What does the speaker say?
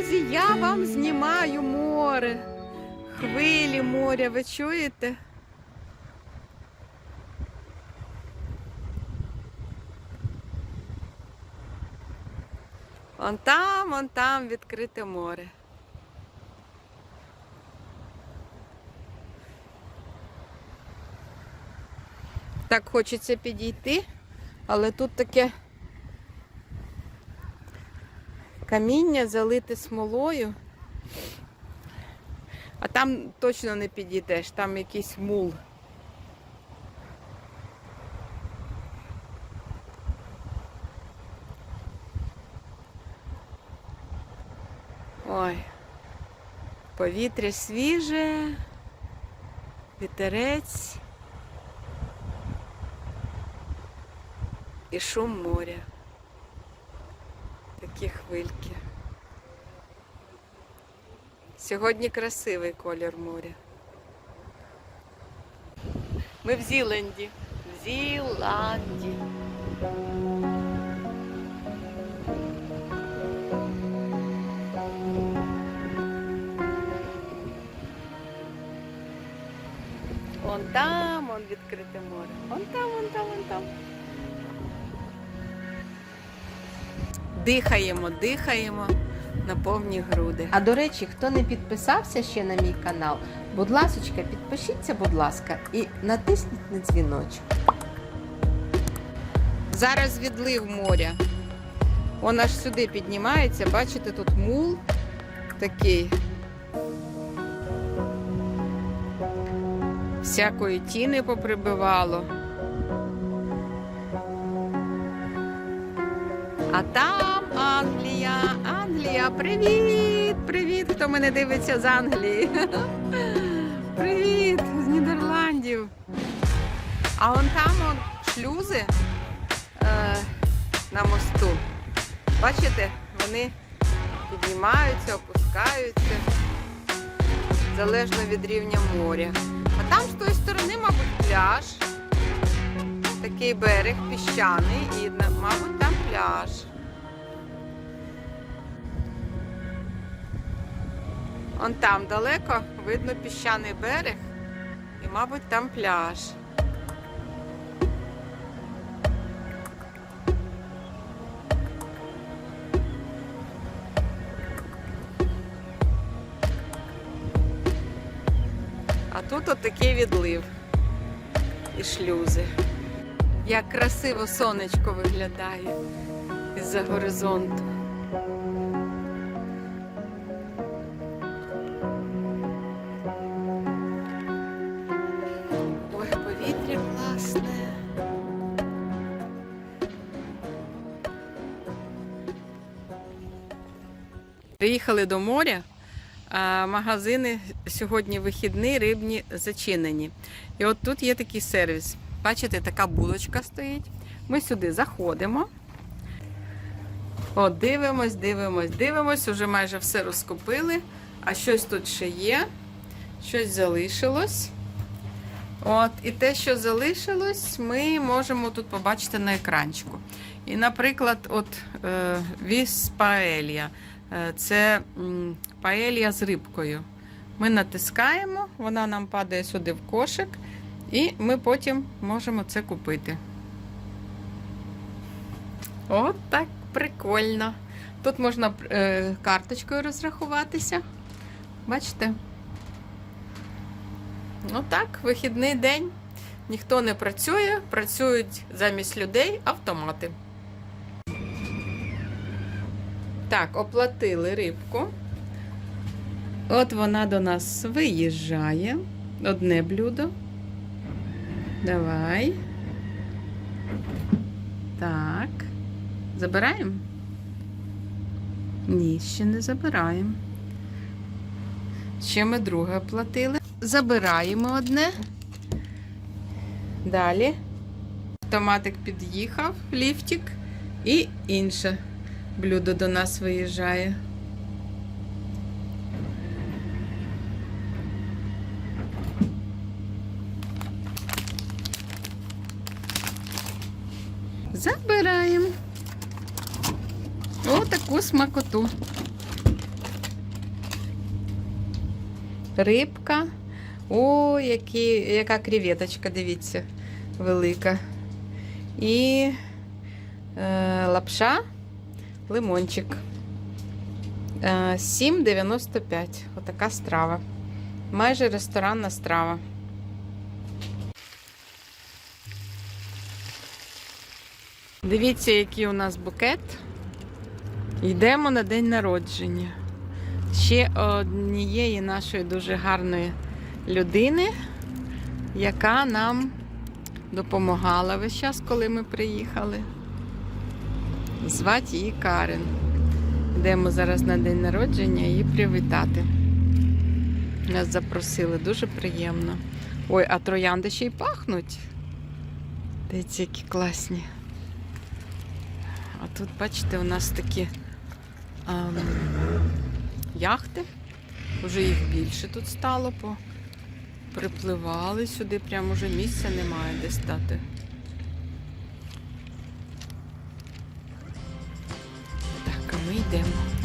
Друзі, я вам знімаю море. Хвилі моря, ви чуєте? Вон там, вон там відкрите море. Так хочеться підійти, але тут таке каміння залите смолою. А там точно не підійдеш, там якийсь мул. Ой, повітря свіже, вітерець і шум моря. Такі хвильки. Сьогодні красивий колір моря. Ми в Зіланді. В Зіланді. Вон там, вон відкрите море. Вон там, вон там, вон там. Дихаємо, дихаємо на повні груди. А до речі, хто не підписався ще на мій канал, будь ласочка, підпишіться, будь ласка, і натисніть на дзвіночок. Зараз відлив моря. Он аж сюди піднімається. Бачите, тут мул такий. Всякої тіни поприбивало. А там Англія, привіт! Привіт, хто мене дивиться з Англії. Привіт з Нідерландів. А вон там он шлюзи е, на мосту. Бачите, вони піднімаються, опускаються залежно від рівня моря. А там з тої сторони, мабуть, пляж. Такий берег піщаний і, мабуть, там пляж. Он там далеко видно піщаний берег і, мабуть, там пляж. А тут от такий відлив і шлюзи. Як красиво сонечко виглядає із-за горизонту. Приїхали до моря. А магазини сьогодні вихідні, рибні зачинені. І от тут є такий сервіс. Бачите, така булочка стоїть. Ми сюди заходимо. От, дивимось, дивимось, дивимось, уже майже все розкупили. А щось тут ще є, щось залишилось. От, І те, що залишилось, ми можемо тут побачити на екранчику. І, наприклад, от е, віс паелья. Е, Це м, паелья з рибкою. Ми натискаємо, вона нам падає сюди в кошик, і ми потім можемо це купити. От так прикольно. Тут можна е, карточкою розрахуватися. Бачите? Отак, вихідний день. Ніхто не працює, працюють замість людей автомати. Так, оплатили рибку. От вона до нас виїжджає. Одне блюдо. Давай. Так. Забираємо? Ні, ще не забираємо. Ще ми друге оплатили. Забираємо одне. Далі. Автоматик під'їхав, ліфтик, і інше блюдо до нас виїжджає. Забираємо. О, таку смакоту. рибка. О, які, яка креветочка, дивіться, велика. І е, лапша, лимончик. Е, 7,95. Отака страва. Майже ресторанна страва. Дивіться, який у нас букет. Йдемо на день народження. Ще однієї нашої дуже гарної людини, яка нам допомагала весь час, коли ми приїхали. Звати її Карен. Йдемо зараз на день народження її привітати. Нас запросили, дуже приємно. Ой, а троянди ще й пахнуть. Дивіться, які класні. А тут, бачите, у нас такі ам, яхти. Уже їх більше тут стало, по припливали сюди, прямо уже місця немає де стати. Так, а ми йдемо.